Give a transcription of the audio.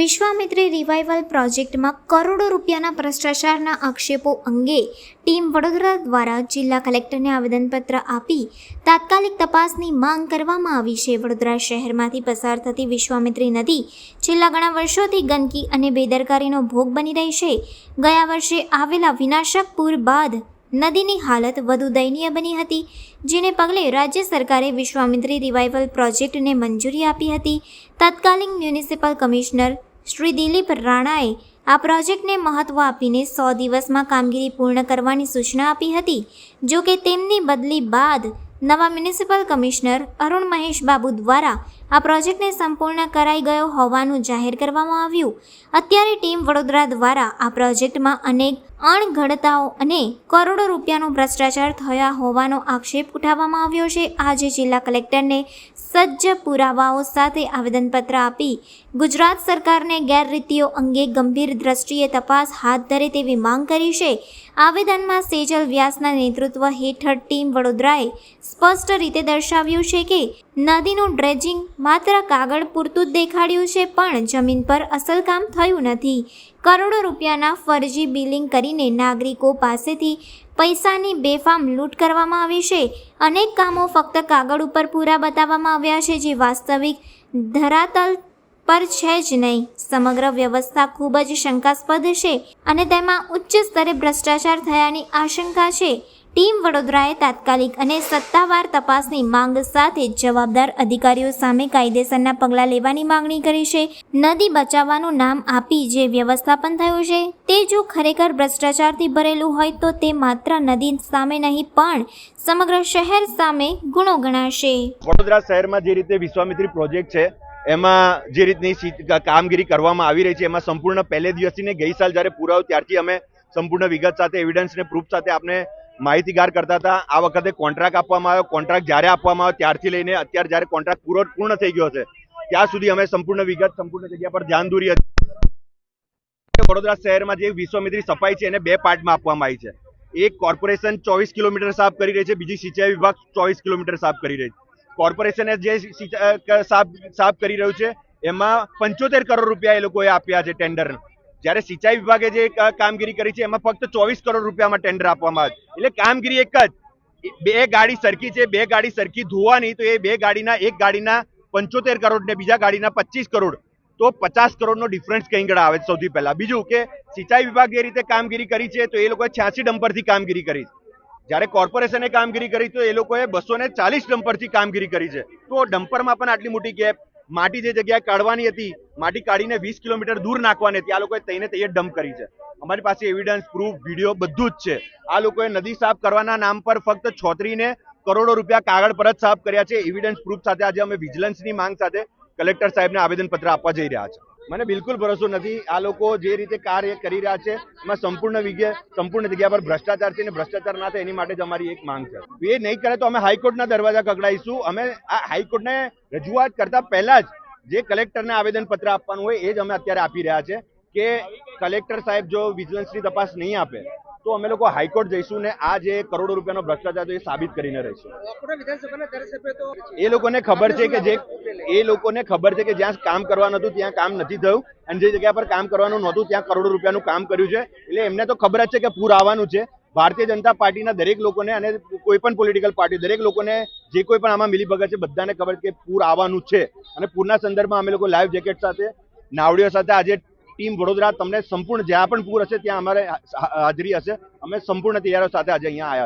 Vishwamitri revival પ્રોજેક્ટમાં કરોડો રૂપિયાના ભ્રષ્ટાચારના આક્ષેપો અંગે ટીમ વડોદરા દ્વારા જિલ્લા કલેક્ટરને આવેદનપત્ર આપી તાત્કાલિક તપાસની માંગ કરવામાં આવી છે. વડોદરા શહેરમાંથી પસાર થતી વિશ્વામિત્રી નદી છેલ્લા ઘણા વર્ષોથી ગંદકી અને બેદરકારીનો ભોગ બની રહી છે. ગયા વર્ષે આવેલા વિનાશક પૂર બાદ નદીની હાલત વધુ દયનીય બની હતી, જેને પગલે રાજ્ય સરકારે વિશ્વામિત્રી રિવાઇવલ પ્રોજેક્ટને મંજૂરી આપી હતી. તત્કાલીન મ્યુનિસિપલ કમિશનર શ્રી દિલીપ રાણાએ આ પ્રોજેક્ટને મહત્ત્વ આપીને સો દિવસમાં કામગીરી પૂર્ણ કરવાની સૂચના આપી હતી, જો કે તેમની બદલી બાદ નવા મ્યુનિસિપલ કમિશનર અરુણ મહેશ બાબુ દ્વારા આ પ્રોજેક્ટને સંપૂર્ણ કરાઈ ગયો હોવાનું જાહેર કરવામાં આવ્યું. અત્યારે ટીમ વડોદરા દ્વારા આ પ્રોજેક્ટમાં અનેક અણઘડતાઓ અને કરોડો રૂપિયાનો ભ્રષ્ટાચાર થયા હોવાનો આક્ષેપ ઉઠાવવામાં આવ્યો છે. આજે જિલ્લા કલેક્ટરને સજ્જ પુરાવાઓ સાથે આવેદનપત્ર આપી ગુજરાત સરકારને ગેરરીતિઓ અંગે ગંભીર દ્રષ્ટિએ તપાસ હાથ ધરે તેવી માંગ કરી છે. આવેદનમાં સેજલ વ્યાસના નેતૃત્વ હેઠળ ટીમ વડોદરાએ સ્પષ્ટ રીતે દર્શાવ્યું છે કે નદીનું ડ્રેજિંગ માત્ર કાગળ પૂરતું જ દેખાડ્યું છે, પણ જમીન પર અસલ કામ થયું નથી. કરોડો રૂપિયાના ફરજી બિલિંગ કરીને નાગરિકો પાસેથી પૈસાની બેફામ લૂંટ કરવામાં આવી છે. અનેક કામો ફક્ત કાગળ ઉપર પૂરા બતાવવામાં આવ્યા છે, જે વાસ્તવિક ધરાતલ પર છે જ નહીં. સમગ્ર વ્યવસ્થા ખૂબ જ શંકાસ્પદ છે અને તેમાં ઉચ્ચ સ્તરે ભ્રષ્ટાચાર થયાની આશંકા છે. ટીમ વડોદરાએ તાત્કાલિક અને સત્તાવાર તપાસની માંગ સાથે જવાબદાર અધિકારીઓ સામે કાયદેસરના પગલાં લેવાની માંગણી કરી છે. નદી બચાવવાનું નામ આપી જે વ્યવસ્થાપન થયું છે, તે જો ખરેખર ભ્રષ્ટાચારથી ભરેલું હોય તો તે માત્ર નદી સામે નહીં, પણ સમગ્ર શહેર સામે ગુણો ગણાશે. વડોદરા શહેરમાં જે રીતે વિશ્વામિત્રી પ્રોજેક્ટ છે, એમાં જે રીતની કામગીરી કરવામાં આવી રહી છે, એમાં સંપૂર્ણ પહેલે દિવસથી ને ગઈ સાલ જ્યારે પૂરાવ, ત્યારથી અમે સંપૂર્ણ વિગત સાથે એવિડન્સ ને પ્રૂફ સાથે આપને માહિતીગાર કરતા હતા. આ વખતે કોન્ટ્રાક્ટ આપવામાં આવ્યો. કોન્ટ્રાક્ટ જ્યારે આપવામાં આવ્યો ત્યારથી લઈને અત્યારે જ્યારે કોન્ટ્રાક્ટ પૂરો પૂર્ણ થઈ ગયો છે, ત્યાં સુધી અમે સંપૂર્ણ વિગત, સંપૂર્ણ જગ્યા પર ધ્યાન દોરી હતી. વડોદરા શહેરમાં જે વિશ્વમિત્રી સફાઈ છે એને બે પાર્ટમાં આપવામાં આવી છે. એક કોર્પોરેશન ચોવીસ કિલોમીટર સાફ કરી રહી છે, બીજી સિંચાઈ વિભાગ ચોવીસ કિલોમીટર સાફ કરી રહી છે. કોર્પોરેશને જે સાફ સાફ કરી રહ્યું છે, એમાં પંચોતેર કરોડ રૂપિયા એ લોકોએ આપ્યા છે ટેન્ડર જ્યારે સિંચાઈ વિભાગે જે કામગીરી કરી છે, એમાં ફક્ત ચોવીસ કરોડ રૂપિયામાં ટેન્ડર આપવામાં આવે એટલે કામગીરી એક જ. બે ગાડી સરખી છે, બે ગાડી સરખી ધોવાની, તો એ બે ગાડીના, એક ગાડીના પંચોતેર કરોડ ને બીજા ગાડીના પચીસ કરોડ. તો પચાસ કરોડનો ડિફરન્સ કઈ ગળા આવે સૌથી પહેલા. બીજું કે સિંચાઈ વિભાગ જે રીતે કામગીરી કરી છે, તો એ લોકોએ છ્યાસી ડમ્પરથી કામગીરી કરી જ્યારે કોર્પોરેશને કામગીરી કરી, તો એ લોકોએ બસો ને ચાલીસ ડમ્પરથી કામગીરી કરી છે. તો ડમ્પરમાં પણ આટલી મોટી ગેપ માટી જે જગ્યાએ કાઢવાની હતી, માટી કાઢીને વીસ કિલોમીટર દૂર નાખવાની હતી, આ લોકોએ તઈને તઈએ ડમ્પ કરી છે. અમારી પાસે એવિડન્સ પ્રૂફ વીડિયો બધું જ છે. આ લોકોએ નદી સાફ કરવાના નામ પર ફક્ત છોતરીને કરોડો રૂપિયા કાગળ પર જ સાફ કર્યા છે. એવિડન્સ પ્રૂફ સાથે આજે અમે વિજિલન્સની માંગ સાથે કલેક્ટર સાહેબને આવેદનપત્ર આપવા જઈ રહ્યા છે મને બિલકુલ ભરોસો નથી. આ લોકો જે રીતે કાર્ય કરી રહ્યા છે, એમાં સંપૂર્ણ વિગે સંપૂર્ણ જગ્યા પર ભ્રષ્ટાચાર છે અને ભ્રષ્ટાચાર ના થાય એની માટે જ અમારી એક માંગ છે. એ નહીં કરે તો અમે હાઈકોર્ટના દરવાજા કકડાઈશું અમે આ હાઈકોર્ટને રજૂઆત કરતા પહેલા જ જે કલેક્ટરને આવેદનપત્ર આપવાનું હોય એ જ અમે અત્યારે આપી રહ્યા છે કે કલેક્ટર સાહેબ જો વિજિલન્સની તપાસ નહીં આપે તો અમે લોકો હાઈકોર્ટ જઈશું ને આ જે કરોડો રૂપિયાનો ભ્રષ્ટાચાર છે એ સાબિત કરીને રહીશું. એ લોકોને ખબર છે કે જે એ લોકોને ખબર છે કે જ્યાં કામ કરવાનું હતું ત્યાં કામ નથી થયું અને જે જગ્યા પર કામ કરવાનું નહોતું ત્યાં કરોડો રૂપિયાનું કામ કર્યું છે. એટલે એમને તો ખબર જ છે કે પૂર આવવાનું છે. ભારતીય જનતા પાર્ટીના દરેક લોકોને અને કોઈ પણ પોલિટિકલ પાર્ટી દરેક લોકોને જે કોઈ પણ આમાં મિલીભગત છે બધાને ખબર છે કે પૂર આવવાનું છે. અને પૂરના સંદર્ભમાં અમે લોકો લાઈવ જેકેટ સાથે નાવડીઓ સાથે આજે ટીમ વડોદરા તમને સંપૂર્ણ જ્યાં પણ પૂર હશે ત્યાં અમારે હાજરી હશે. અમે સંપૂર્ણ તૈયારીઓ સાથે આજે અહીંયા આવ્યા